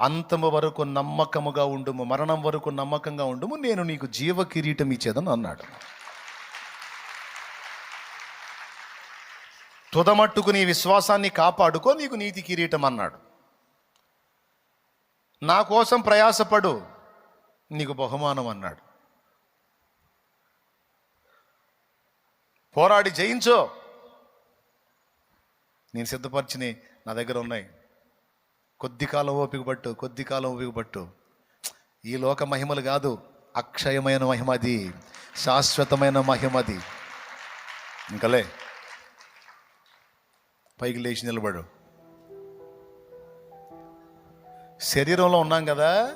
అంతము వరకు నమ్మకముగా ఉండుము మరణం వరకు నమ్మకంగా ఉండుము నేను నీకు జీవ కిరీటం ఇచ్చేదని అన్నాడు. తుదమట్టుకు నీ విశ్వాసాన్ని కాపాడుకో నీకు నీతి కిరీటం అన్నాడు. నా కోసం ప్రయాసపడు నీకు బహుమానం అన్నాడు. పోరాడి జయించో. నేను సిద్ధపరిచిని నా దగ్గర ఉన్నాయి. కొద్ది కాలం ఓపిక పట్టు కొద్ది కాలం ఓపిక పట్టు. ఈ లోక మహిమలు కాదు అక్షయమైన మహిమది శాశ్వతమైన మహిమది. ఇంకలే. పైకి లేచి నిలబడు. శరీరంలో ఉన్నాం కదా?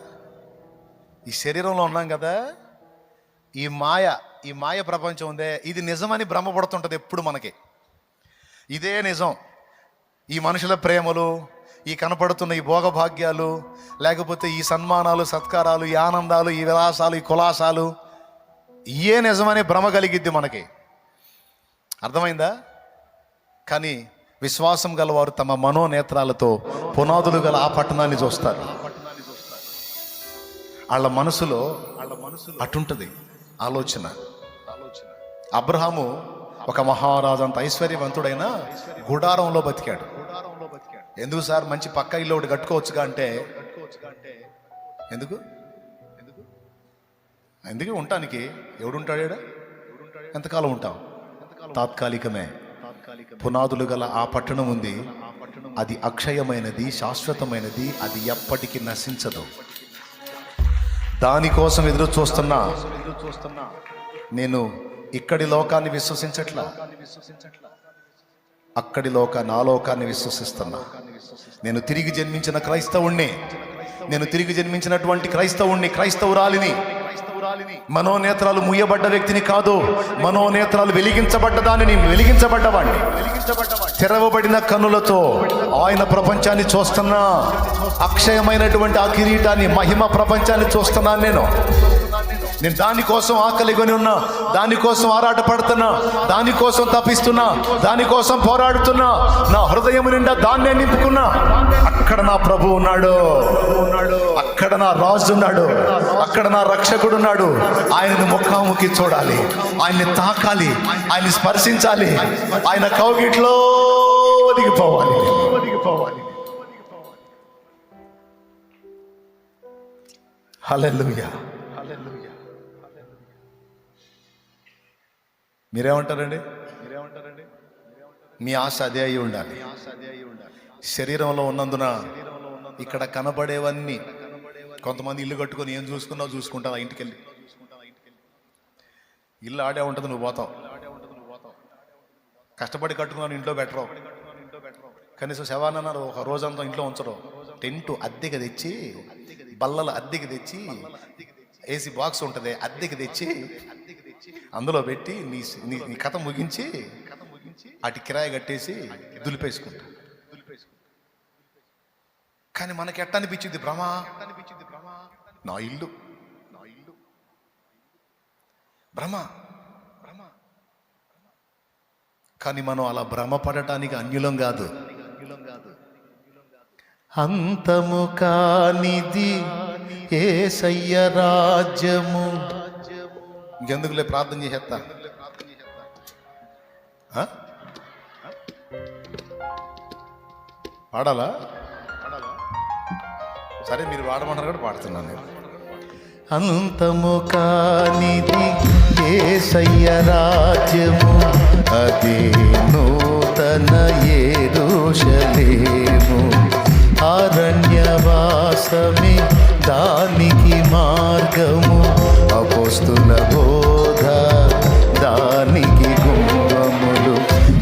ఈ శరీరంలో ఉన్నాం కదా? ఈ మాయ ఈ మాయ ప్రపంచం ఉందే ఇది నిజమని భ్రమపడుతుంటుంది ఎప్పుడు మనకి. ఇదే నిజం. ఈ మనుషుల ప్రేమలు ఈ కనపడుతున్న ఈ భోగభాగ్యాలు లేకపోతే ఈ సన్మానాలు సత్కారాలు ఈ ఆనందాలు ఈ విలాసాలు ఈ కులాసాలు ఏ నిజమని భ్రమ కలిగిద్ది మనకి. అర్థమైందా? కానీ విశ్వాసం గలవారు తమ మనోనేత్రాలతో పునాదులు గల ఆ పట్టణాన్ని చూస్తారు. వాళ్ళ మనసులో వాళ్ళ మనసులో అటుంటుంది ఆలోచన. ఆలోచన అబ్రహాము ఒక మహారాజు అంత ఐశ్వర్యవంతుడైన గుడారంలో బతికాడు. ఎందుకు సార్ మంచి పక్క ఇల్లు ఒకటి కట్టుకోవచ్చుగా అంటే? ఎందుకు? ఎందుకు? ఉండటానికి ఎవడుంటాడు ఈడ? ఎంతకాలం ఉంటాం తాత్కాలికమే. పునాదులు గల ఆ పట్టణం ఉంది. అది అక్షయమైనది శాశ్వతమైనది అది ఎప్పటికీ నశించదు. దానికోసం ఎదురు చూస్తున్నా. నేను ఇక్కడి లోకాన్ని విశ్వసించట్లా? అక్కడి లోక నా లోకాన్ని విశ్వసిస్తున్నా. నేను తిరిగి జన్మించిన క్రైస్తవుణ్ణి. నేను తిరిగి జన్మించినటువంటి క్రైస్తవుణ్ణి క్రైస్తవురాలిని. మనోనేత్రాలు ముయ్యబడ్డ వ్యక్తిని కాదు మనోనేత్రాలు వెలిగించబడ్డ దానిని వెలిగించబడ్డవాడిని తెరవబడిన కన్నులతో ఆయన ప్రపంచాన్ని చూస్తున్నా. అక్షయమైనటువంటి ఆ కిరీటాన్ని మహిమ ప్రపంచాన్ని చూస్తున్నాను నేను. నేను దానికోసం ఆకలిగొని ఉన్నా దానికోసం ఆరాట పడుతున్నా దానికోసం తప్పిస్తున్నా దానికోసం పోరాడుతున్నా నా హృదయం నిండా దాన్నే నింపుకున్నా అక్కడ నా ప్రభు ఉన్నాడు. అక్కడ నా రాజు ఉన్నాడు. అక్కడ నా రక్షకుడు ఉన్నాడు. ఆయనను ముఖాముఖి చూడాలి. ఆయన్ని తాకాలి. ఆయన్ని స్పర్శించాలి. ఆయన కౌగిట్లో ఒదిగిపోవాలి. ఒదిగిపోవాలి Hallelujah. మీరేమంటారండి? మీరేమంటారండి మీ ఆశ అదే అయి ఉండాలి. శరీరంలో ఉన్నందున ఇక్కడ కనబడేవన్నీ కొంతమంది ఇల్లు కట్టుకొని ఏం చూసుకున్నావు చూసుకుంటావు ఇంటికి వెళ్ళి ఇల్లు ఆడే ఉంటుంది నువ్వు పోతావు. కష్టపడి కట్టుకున్నాను ఇంట్లో బెటరు. కనీసం శవానన్నారు ఒక రోజంతా ఇంట్లో ఉంచరు. టెంట్ అద్దెకి తెచ్చి బల్లలు అద్దెకి తెచ్చి ఏసీ బాక్స్ ఉంటుంది అద్దెకి తెచ్చి అందులో పెట్టి నీ నీ కథ ముగించి కథ ముగించి అటు కిరాయి కట్టేసి దులిపేసుకుంటా. కానీ మనకి ఎట్ట అనిపించింది భ్రమ అనిపించింది భ్రమ నా ఇల్లు. నా ఇల్లు భ్రమ భ్రమ కానీ మనం అలా భ్రమ పడటానికి అన్యులం కాదు. అంతము కానిది ఏ సయ్య రాజ్యము. ఇంకెందుకులే ప్రార్థన చేసేస్తా పాడాలా? సరే మీరు పాడమన్నారు కూడా పాడుతున్నాను నేను. అంతము కానిది ఏసయ్య రాజ్యము అదే నూతన ఏరుషలేము. అరణ్యవాసమే దానికి మార్గము అపోస్తుల బోధ. దానికి గుంగములు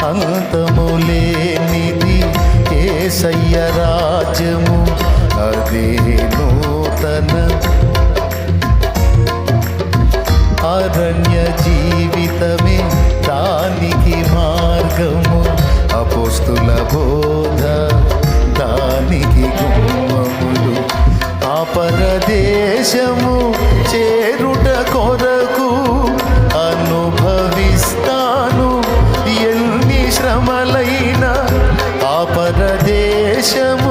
అంతము లేనిది కేసయ్య రాజ్యము. అదే నూతన అరణ్య జీవితమే దానికి మార్గము అపోస్తుల బోధ. దానికి పరదేశము చేరుట కొరకు అనుభవిస్తాను. ఎన్ని శ్రమలైనా ఆ పరదేశము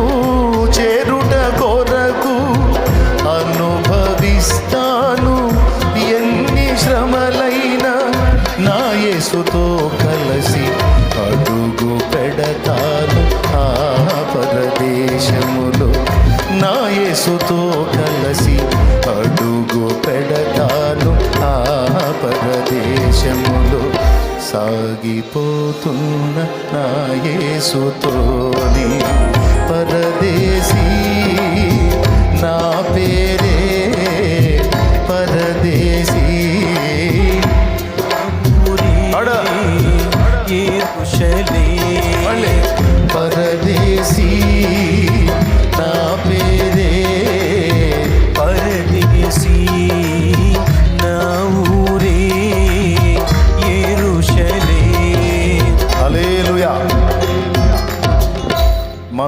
నీతో కలసి అడుగు పెడతాను ఆ పరదేశములో. సాగిపోతున్న నా యేసుతోని పరదేశీ నా పే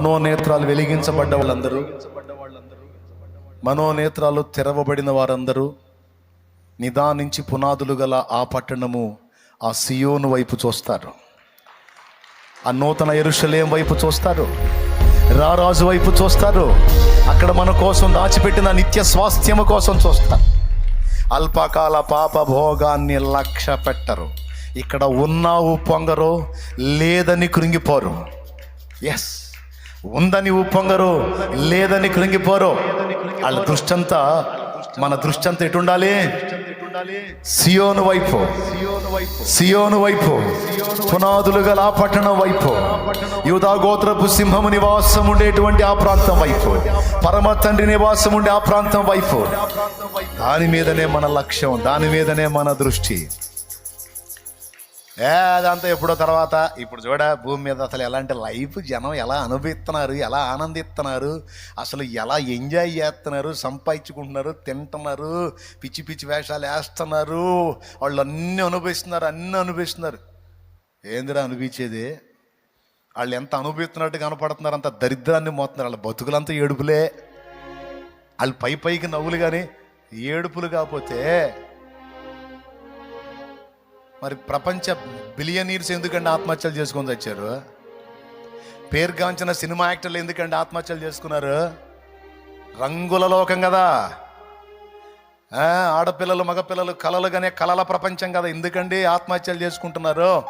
మనోనేత్రాలు వెలిగించబడ్డ వాళ్ళందరూ మనోనేత్రాలు తెరవబడిన వారందరూ నిదానించి పునాదులు గల ఆ పట్టణము ఆ సియోను వైపు చూస్తారు. ఆ నూతన ఎరుషలేం వైపు చూస్తారు. రారాజు వైపు చూస్తారు. అక్కడ మన కోసం దాచిపెట్టిన నిత్య స్వాస్థ్యము కోసం చూస్తారు. అల్పకాల పాప భోగాన్ని లక్ష్య పెట్టరు. ఇక్కడ ఉన్నావు పొంగరు లేదని కృంగిపోరు. ఎస్ ఉందని ఉప్పొంగరు లేదని కృంగిపోరు. వాళ్ళ దృష్టంతా మన దృష్టంతా ఎటుండాలి? సియోను వైపు. సియోను వైపు. పునాదులు గల ఆ పట్టణం వైపు. యూదా గోత్రపు సింహము నివాసం ఉండేటువంటి ఆ ప్రాంతం వైపు. పరమ తండ్రి నివాసం ఉండే ఆ ప్రాంతం వైపు. దాని మీదనే మన లక్ష్యం దాని మీదనే మన దృష్టి. ఏ అదంతా ఎప్పుడో తర్వాత. ఇప్పుడు చూడ భూమి మీద అసలు ఎలాంటి లైఫ్ జనం ఎలా అనుభవిస్తున్నారు ఎలా ఆనందిస్తున్నారు అసలు ఎలా ఎంజాయ్ చేస్తున్నారు సంపాదించుకుంటున్నారు తింటున్నారు పిచ్చి పిచ్చి వేషాలు వేస్తున్నారు వాళ్ళు అన్నీ అనుభవిస్తున్నారు అన్నీ అనుభవిస్తున్నారు. ఏందిరా అనిపించేది వాళ్ళు ఎంత అనుభవిస్తున్నట్టు కనపడుతున్నారు అంత దరిద్రాన్ని మోతున్నారు వాళ్ళ బతుకులంతా ఏడుపులే. వాళ్ళు పై పైకి నవ్వులు కానీ ఏడుపులు కాకపోతే మరి ప్రపంచ బిలియనీర్స్ ఎందుకంటే ఆత్మహత్యలు చేసుకొని వచ్చారు? పేరుగాంచిన సినిమా యాక్టర్లు ఎందుకంటే ఆత్మహత్యలు చేసుకున్నారు? రంగుల లోకం కదా. ఆడపిల్లలు మగపిల్లలు కలలుగానే కలల ప్రపంచం కదా. ఎందుకండి ఆత్మహత్యలు చేసుకుంటున్నారు?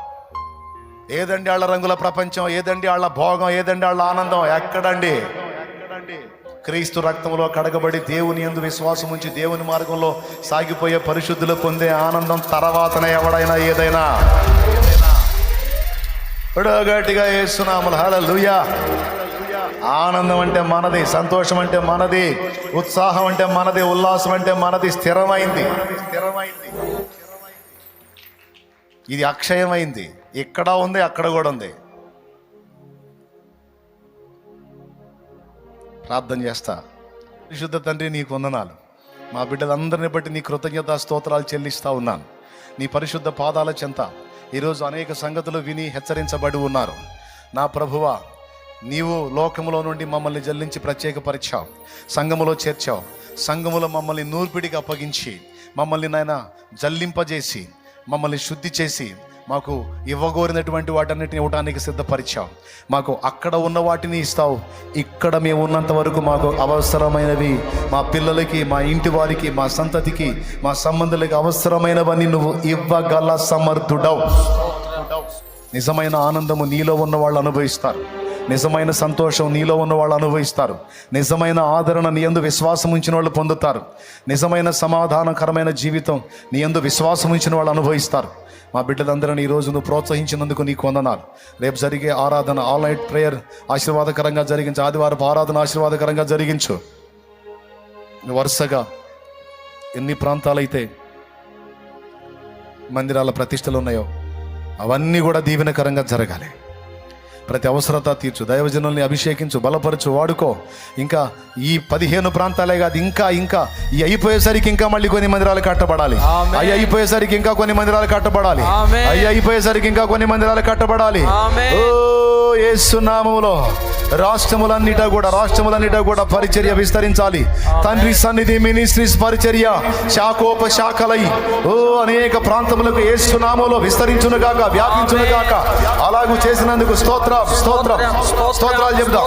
ఏదండి వాళ్ళ రంగుల ప్రపంచం? ఏదండి వాళ్ళ భోగం? ఏదండి వాళ్ళ ఆనందం? ఎక్కడండి? క్రీస్తు రక్తంలో కడగబడి దేవుని ఎందు విశ్వాసం ఉంచి దేవుని మార్గంలో సాగిపోయే పరిశుద్ధులు పొందే ఆనందం తర్వాతనే ఎవడైనా ఏదైనా. ఇప్పుడు గట్టిగా వేస్తున్నాములు హల్లెలూయా. ఆనందం అంటే మనది సంతోషం అంటే మనది ఉత్సాహం అంటే మనది ఉల్లాసం అంటే మనది స్థిరమైంది. స్థిరమైంది ఇది అక్షయమైంది. ఇక్కడ ఉంది అక్కడ కూడా ఉంది. ప్రార్థన చేస్తా. పరిశుద్ధ తండ్రి నీకు వందనాలు. మా బిడ్డలందరిని బట్టి నీ కృతజ్ఞత స్తోత్రాలు చెల్లిస్తా ఉన్నాను. నీ పరిశుద్ధ పాదాల చెంత ఈరోజు అనేక సంగతులు విని హెచ్చరించబడి ఉన్నారు. నా ప్రభువా నీవు లోకములో నుండి మమ్మల్ని జల్లించి ప్రత్యేకపరిచావు. సంఘములో చేర్చావు. సంఘములో మమ్మల్ని నూర్పిడికి అప్పగించి మమ్మల్ని నాయన జల్లింపజేసి మమ్మల్ని శుద్ధి చేసి మాకు ఇవ్వగోరినటువంటి వాటన్నిటిని ఇవ్వడానికి సిద్ధపరిచావు. మాకు అక్కడ ఉన్న వాటిని ఇస్తావు. ఇక్కడ మేము ఉన్నంత వరకు మాకు అవసరమైనవి మా పిల్లలకి మా ఇంటి వారికి మా సంతతికి మా సంబంధులకి అవసరమైనవని నువ్వు ఇవ్వగల సమర్థుడవు. నిజమైన ఆనందము నీలో ఉన్న వాళ్ళు అనుభవిస్తారు. నిజమైన సంతోషం నీలో ఉన్న వాళ్ళు అనుభవిస్తారు. నిజమైన ఆదరణ నీ ఎందు విశ్వాసం ఉంచిన వాళ్ళు పొందుతారు. నిజమైన సమాధానకరమైన జీవితం నీ ఎందు విశ్వాసం ఉంచిన వాళ్ళు అనుభవిస్తారు. మా బిడ్డలందరిని ఈరోజు నువ్వు ప్రోత్సహించినందుకు నీకు వందనాలు. రేపు జరిగే ఆరాధన ఆల్ నైట్ ప్రేయర్ ఆశీర్వాదకరంగా జరిగించు. ఆదివారం ఆరాధన ఆశీర్వాదకరంగా జరిగించు. వరుసగా ఎన్ని ప్రాంతాలైతే మందిరాల ప్రతిష్టలు ఉన్నాయో అవన్నీ కూడా దీవెనకరంగా జరగాలి. ప్రతి అవసరత తీర్చు దైవజనుల్ని అభిషేకించు బలపరచు వాడుకో ఇంకా ఈ పదిహేను ప్రాంతాలే కాదు ఇంకా ఇంకా ఈ అయిపోయేసరికి ఇంకా మళ్ళీ కొన్ని మందిరాలు కట్టబడాలి. అవి అయిపోయేసరికి ఇంకా కొన్ని మందిరాలు కట్టబడాలి. అవి అయిపోయేసరికి ఇంకా కొన్ని మందిరాలు కట్టబడాలి. ఓ యేసునామములో రాష్ట్రములన్నిటా కూడా రాష్ట్రములన్నిటా కూడా పరిచర్య విస్తరించాలి తండ్రి సన్నిధి మినిస్ట్రీస్ పరిచర్య శాఖోప శాఖలై ఓ అనేక ప్రాంతములకు యేసునామములో విస్తరించును గాక వ్యాపించును గాక అలాగూ చేసినందుకు స్తోత్రం స్తోత్రం స్తోత్రాలు చెప్దాం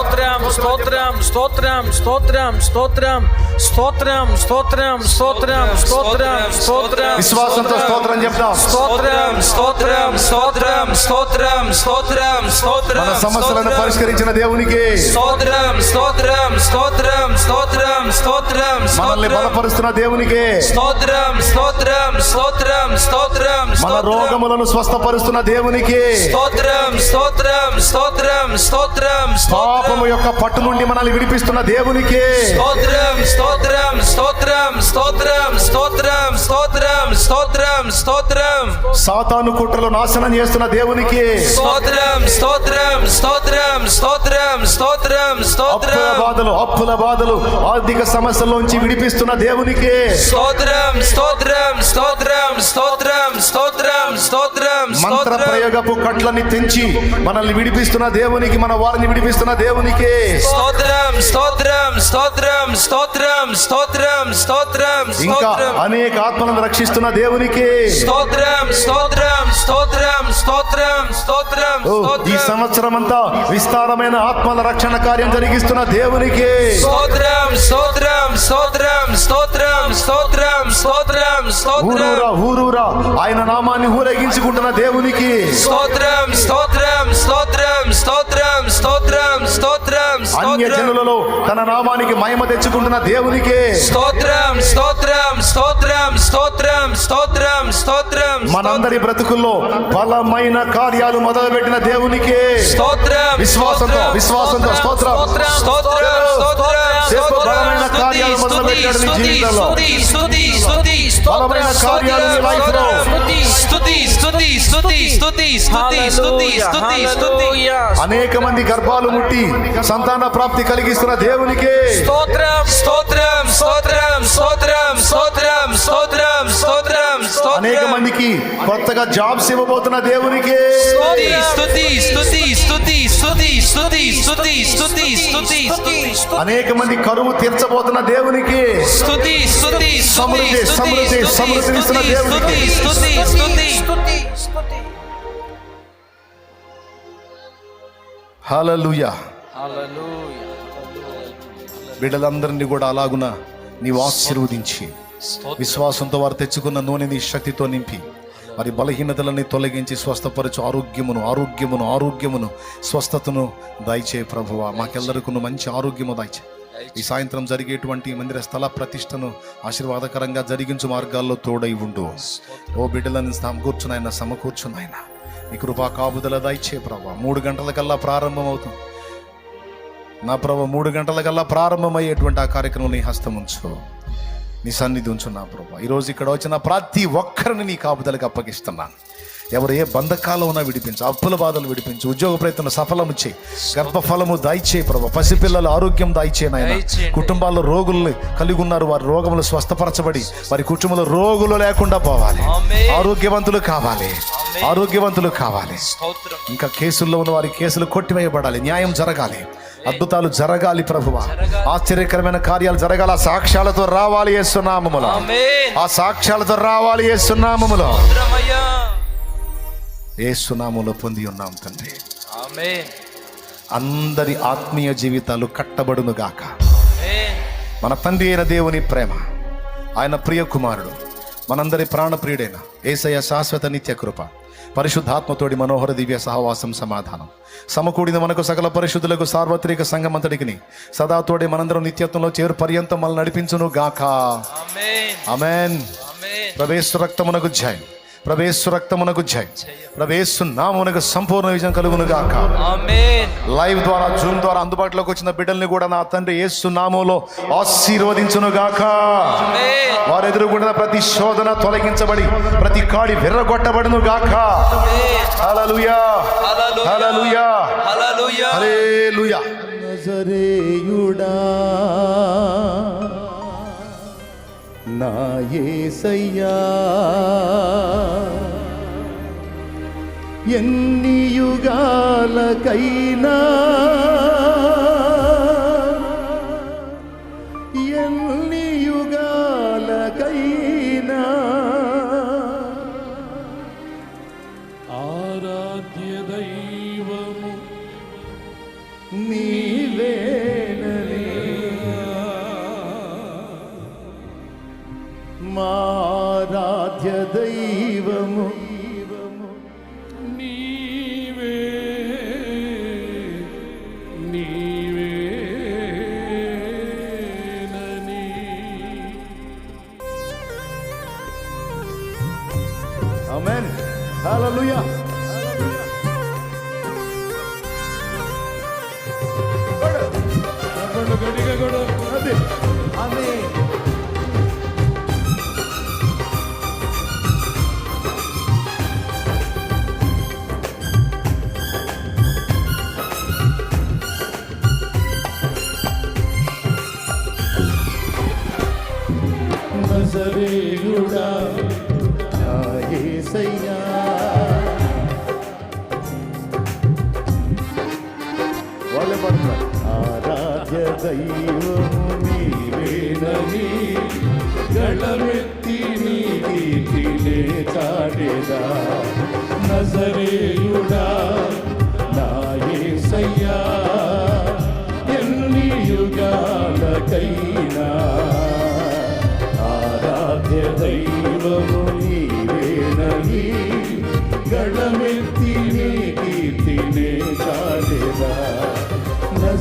స్తోత్రం స్తోత్రం స్తోత్రం స్తోత్రం స్తోత్రం స్తోత్రం స్తోత్రం స్తోత్రం స్తోత్రం విశ్వాసంతో స్తోత్రం చెప్దాం స్తోత్రం స్తోత్రం స్తోత్రం స్తోత్రం స్తోత్రం స్తోత్రం మన సమస్యలను పరిష్కరించిన దేవునికి స్తోత్రం స్తోత్రం స్తోత్రం స్తోత్రం స్తోత్రం మనల్ని బలపరుస్తున్న దేవునికి స్తోత్రం స్తోత్రం స్తోత్రం స్తోత్రం మన రోగములను స్వస్థపరుస్తున్న దేవునికి స్తోత్రం స్తోత్రం స్తోత్రం స్తోత్రం పాపము యొక్క పట్టు నుండి మనల్ని విడిపిస్తున్న దేవునికి స్తోత్రం స్తోత్రం స్తోత్రం స్తోత్రం స్తోత్రం స్తోత్రం స్తోత్రం స్తోత్రం సాతాను కుట్రలు నాశనం చేస్తున్న దేవునికి స్తోత్రం స్తోత్రం స్తోత్రం స్తోత్రం స్తోత్రం అప్పుల స్తోత్రం బాధలు అప్పుల బాధలు ఆర్థిక సమస్యల్లోంచి విడిపిస్తున్న దేవునికి స్తోత్రం స్తోత్రం స్తోత్రం స్తోత్రం స్తోత్రం స్తోత్రం మంత్ర స్తోత్రం ప్రయోగపు కట్లని తెంచి మనల్ని విడిపిస్తున్న దేవునికి మన వారిని విడిపిస్తున్న దేవునికి స్తోత్రం స్తోత్రం స్తోత్రం స్తోత్రం స్తోత్రం స్తోత్రం ఇంకా స్తోత్రం అనేక ఆత్మలను రక్షిస్తున్న దేవునికి స్తోత్రం స్తోత్రం స్తోత్రం స్తోత్రం స్తోత్రం ఈ సంవత్సరం అంతా విస్తారమైన ఆత్మల రక్షణ కార్యం జరిగిస్తున్న దేవునికి స్తోత్రం స్తోత్రం స్తోత్రం స్తోత్రం స్తోత్రం స్తోత్రం స్తోత్రం ఊరూరా ఆయన నామాన్ని ఊరేగించుకుంటున్న దేవునికి స్తోత్రం స్తోత్రం స్తోత్రం స్తోత్రం స్తోత్రం. అన్య స్తోత్రం జనులలో తన నామానికి మహిమ తెచ్చుకుంటున్న దేవునికి. స్తోత్రం స్తోత్రం స్తోత్రం స్తోత్రం స్తోత్రం స్తోత్రం. మనందరి బ్రతుకుల్లో బలమైన కార్యాలు మొదలుపెట్టిన దేవునికి. స్తోత్రం విశ్వాసంతో, విశ్వాసంతో స్తోత్రం. స్తోత్రం స్తోత్రం స్తోత్రం. చెప్పు, బలమైన కార్యాలు మొదలుపెట్టాడు నీ జీవితంలో. స్తుతి స్తుతి స్తుతి బలమైన కార్యాలు నీ life లో. స్తుతి స్తుతి స్తుతి స్తుతి స్తుతి స్తుతి స్తుతి. అనేక మంది గర్భాలు ముట్టి సంతాన ప్రాప్తి కలిగిస్తున్న దేవునికే. స్తోత్రం స్తోత్రం స్తోత్రం స్తోత్రం స్తోత్రం స్తోత్రం స్తోత్రం అనేక మందికి కొత్తగా జాబ్స్ ఇవ్వబోతున్న దేవునికి. స్తుతి స్తుతి స్తుతి స్తుతి స్తుతి స్తుతి అనేక మంది కరువు తీర్చబోతున్న దేవునికి. సమృద్ధి సమృద్ధి దేవునికి. స్థుతి బిడ్డలందరినీ కూడా అలాగున నీవు ఆశీర్వదించి విశ్వాసంతో వారు తెచ్చుకున్న నూనెని శక్తితో నింపి మరి బలహీనతలని తొలగించి స్వస్థపరచు ఆరోగ్యమును ఆరోగ్యమును ఆరోగ్యమును స్వస్థతను దయచే ప్రభువ. మాకెల్లరికీ మంచి ఆరోగ్యము దయచే. ఈ సాయంత్రం జరిగేటువంటి మందిర స్థల ప్రతిష్టను ఆశీర్వాదకరంగా జరిగించు మార్గాల్లో తోడై ఉండు. ఓ బిడ్డలను సమకూర్చునైనా సమకూర్చునైనా ఈ కృపా కాపుదల దయచే ప్రభా మూడు గంటల కల్లా ప్రారంభమవుతుంది నా ప్రభు మూడు గంటల కల్లా ప్రారంభమయ్యేటువంటి ఆ కార్యక్రమం నీ హస్తం ఉంచు నీ సన్నిధి ఉంచు నా ప్రభు. ఈరోజు ఇక్కడ వచ్చిన ప్రతి ఒక్కరిని నీ కాపుదలకు అప్పగిస్తున్నాను ఎవరు ఏ బంధకాలు ఉన్నా విడిపించు అప్పుల బాధలు విడిపించు ఉద్యోగ ప్రయత్నం సఫలము చేయి. గర్భఫలము దాయిచే ప్రభు. పసిపిల్లల ఆరోగ్యం దాయిచే నాయన. కుటుంబాల్లో రోగులు కలిగి ఉన్నారు వారి రోగములు స్వస్థపరచబడి వారి కుటుంబంలో రోగులు లేకుండా పోవాలి. ఆరోగ్యవంతులు కావాలి. ఆరోగ్యవంతులు కావాలి. ఇంకా కేసుల్లో ఉన్న వారి కేసులు కొట్టివేయబడాలి. న్యాయం జరగాలి. అద్భుతాలు జరగాలి ప్రభువ. ఆశ్చర్యకరమైన కార్యాలు జరగాలి. ఆ సాక్ష్యాలతో రావాలి ఏసునామములో ఆ సాక్ష్యాలతో రావాలి ఏసునామములో ఏసునామములో పొంది ఉన్నాం తండ్రి. అందరి ఆత్మీయ జీవితాలు కట్టబడును గాక. ఆమేన్. మన తండ్రి అయిన దేవుని ప్రేమ ఆయన ప్రియ కుమారుడు మనందరి ప్రాణప్రియుడైన ఏసయ్య శాశ్వత నిత్య కృప పరిశుద్ధాత్మతోడి మనోహర దివ్య సహవాసం సమాధానం. సమకూడిన మనకు సకల పరిశుద్ధులకు సార్వత్రిక సంఘమంతటికి సదా తోడే మనందరం నిత్యత్వంలో చేరు పర్యంతం మనల్ని నడిపించును గాక అమెన్ ప్రవేశు రక్తమునకు జై ప్రవేశు రక్తమునకు జై. ప్రవేశు నామునకు సంపూర్ణ విజయం కలుగును గాక. ఆమేన్ లైవ్ ద్వారా జూమ్ ద్వారా అందుబాటులోకి వచ్చిన బిడ్డల్ని కూడా నా తండ్రి యేసు నామంలో ఆశీర్వదించును గాక. ఆమేన్ వారు ఎదుర్కొంటున్న ప్రతి శోధన తొలగించబడి ప్రతి కాడి విర్రగొట్టబడును గాక. హల్లెలూయా హల్లెలూయా హల్లెలూయా హల్లెలూయా నజరేయుడా నా యేసయ్యా ఎన్ని యుగాలకైనా ఎన్ని యుగాలకైనా ఆరాధ్య దైవము నీవేనని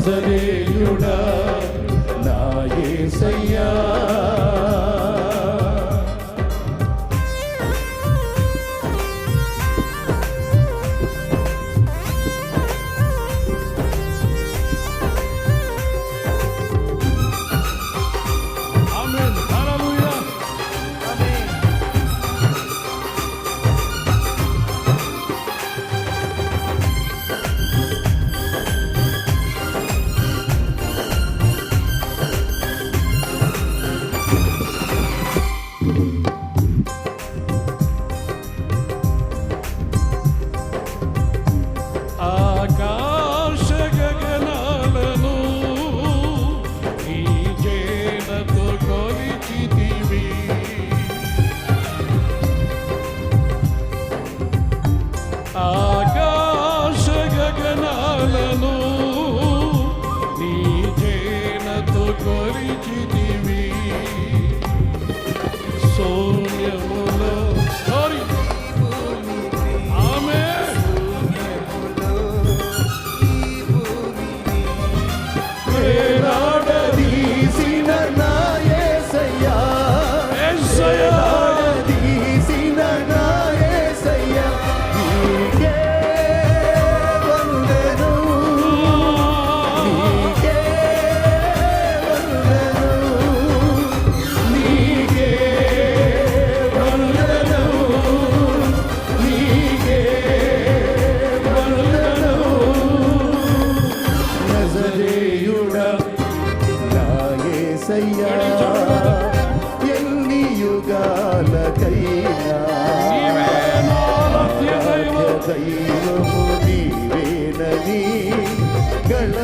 నాజరేయుడా నాయే సయ్యా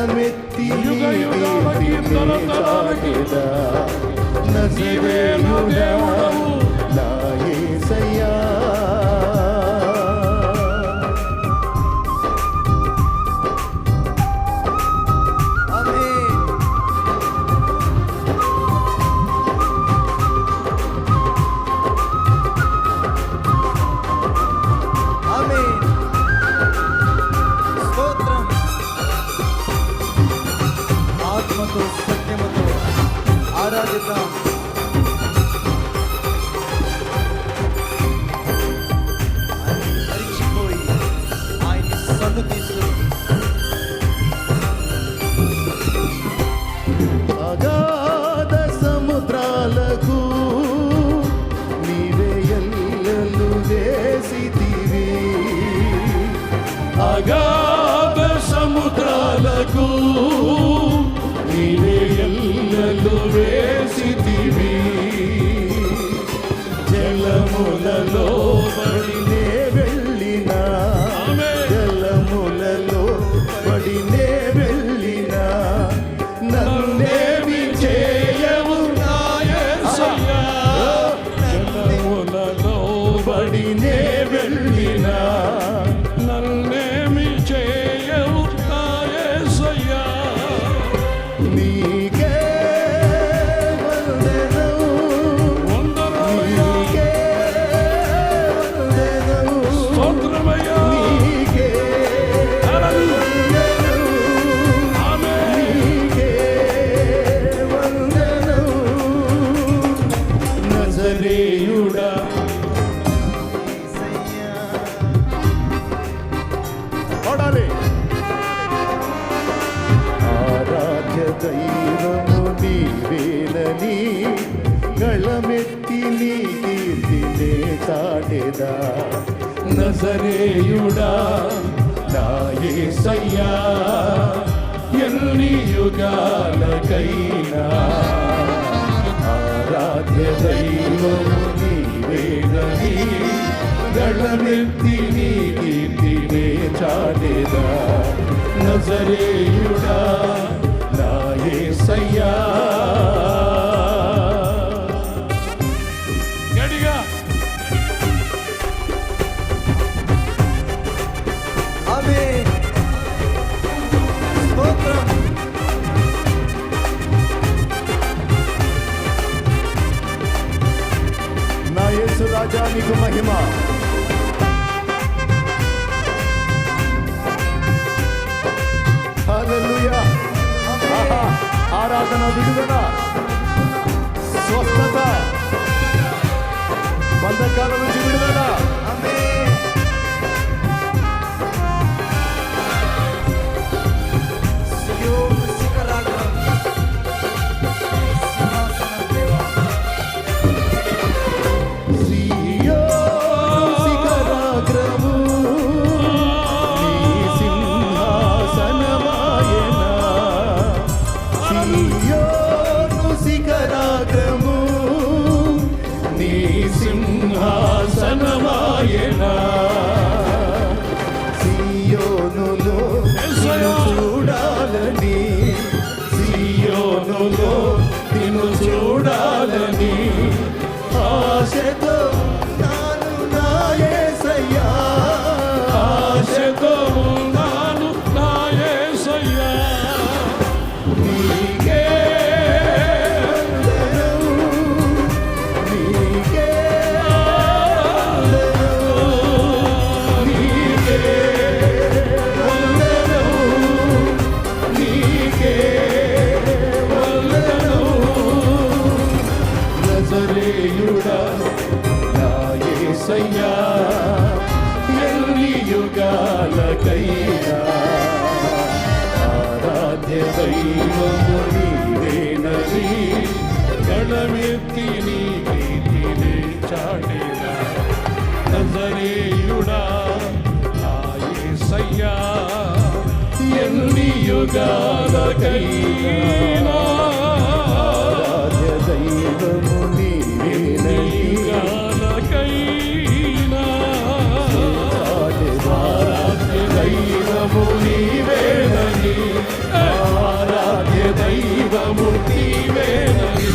జ్ఞానమెత్తి యుగ యుగాలకి తల తలకి నీవే దేవుడవు. God. ఎన్ని యుగాలకైనా ఆరాధ్య దైవము నీవేనది గణమెత్తి నీ కీర్తినే చాటిన. నజరేయుడా సయ్యా ఎన్ని యుగాలకైనా ఆరాధ్య దైవము నీవేనని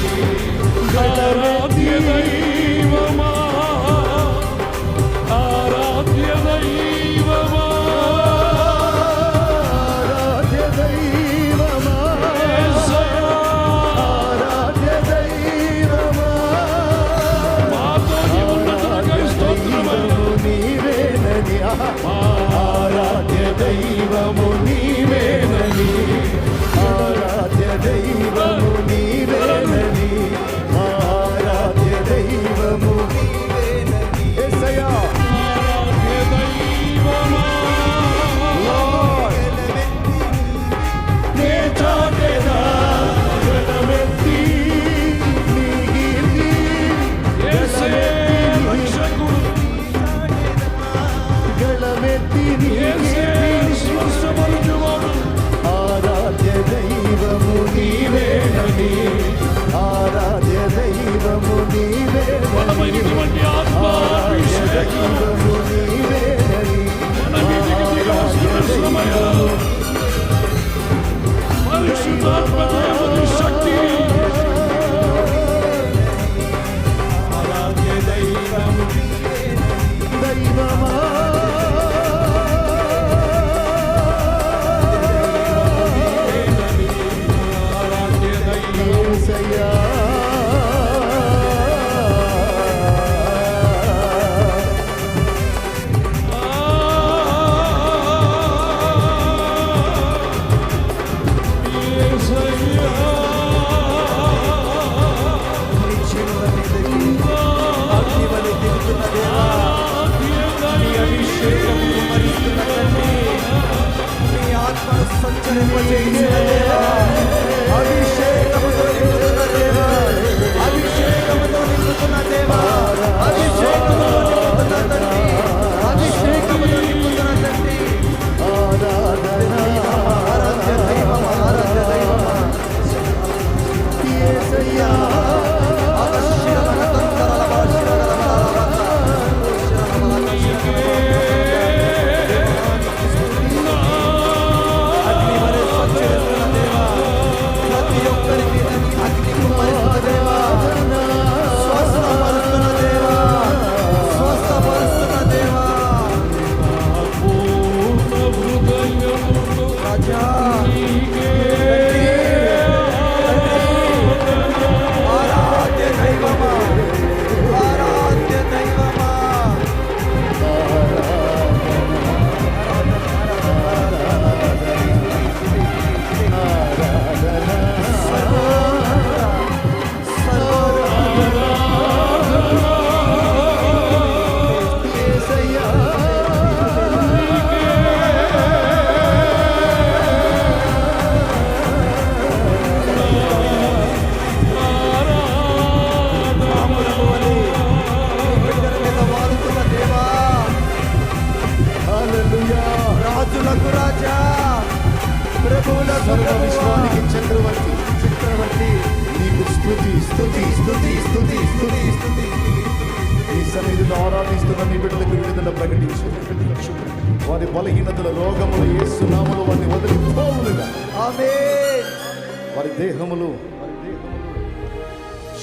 ఆరాధ్య దైవమా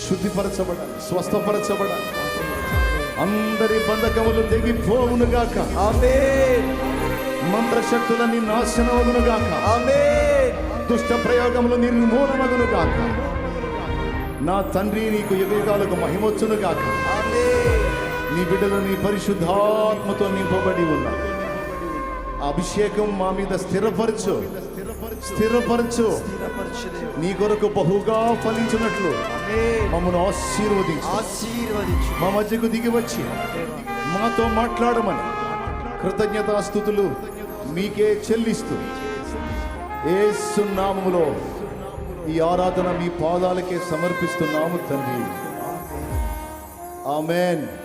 శుద్ధిపరచబడాలి స్వస్థపరచబడాలి. అందరి బంధకములు తెగిపోవునుగాక ఆమేన్. మంత్రశక్తులన్నీ నాశనమగునుగాక ఆమేన్. దుష్ట ప్రయోగములు నిర్మూలమగునుగాక నా తండ్రి నీకు యుగాలకు మహిమొచ్చునుగాక ఆమేన్. నీ బిడ్డలు నీ పరిశుద్ధాత్మతో నింపబడి ఉన్నారు ఆ అభిషేకం మా మీద స్థిరపరచు. స్థిరపరచు. నీ కొరకు బహుగా ఫలించినట్లు. మమ్మను ఆశీర్వదించు. ఆశీర్వదించు. మా మధ్యకు దిగి వచ్చి మాతో మాట్లాడమని కృతజ్ఞతాస్థుతులు మీకే చెల్లిస్తూ ఏసు నామములో ఈ ఆరాధన మీ పాదాలకే సమర్పిస్తున్నాము తండ్రి. ఆమెన్.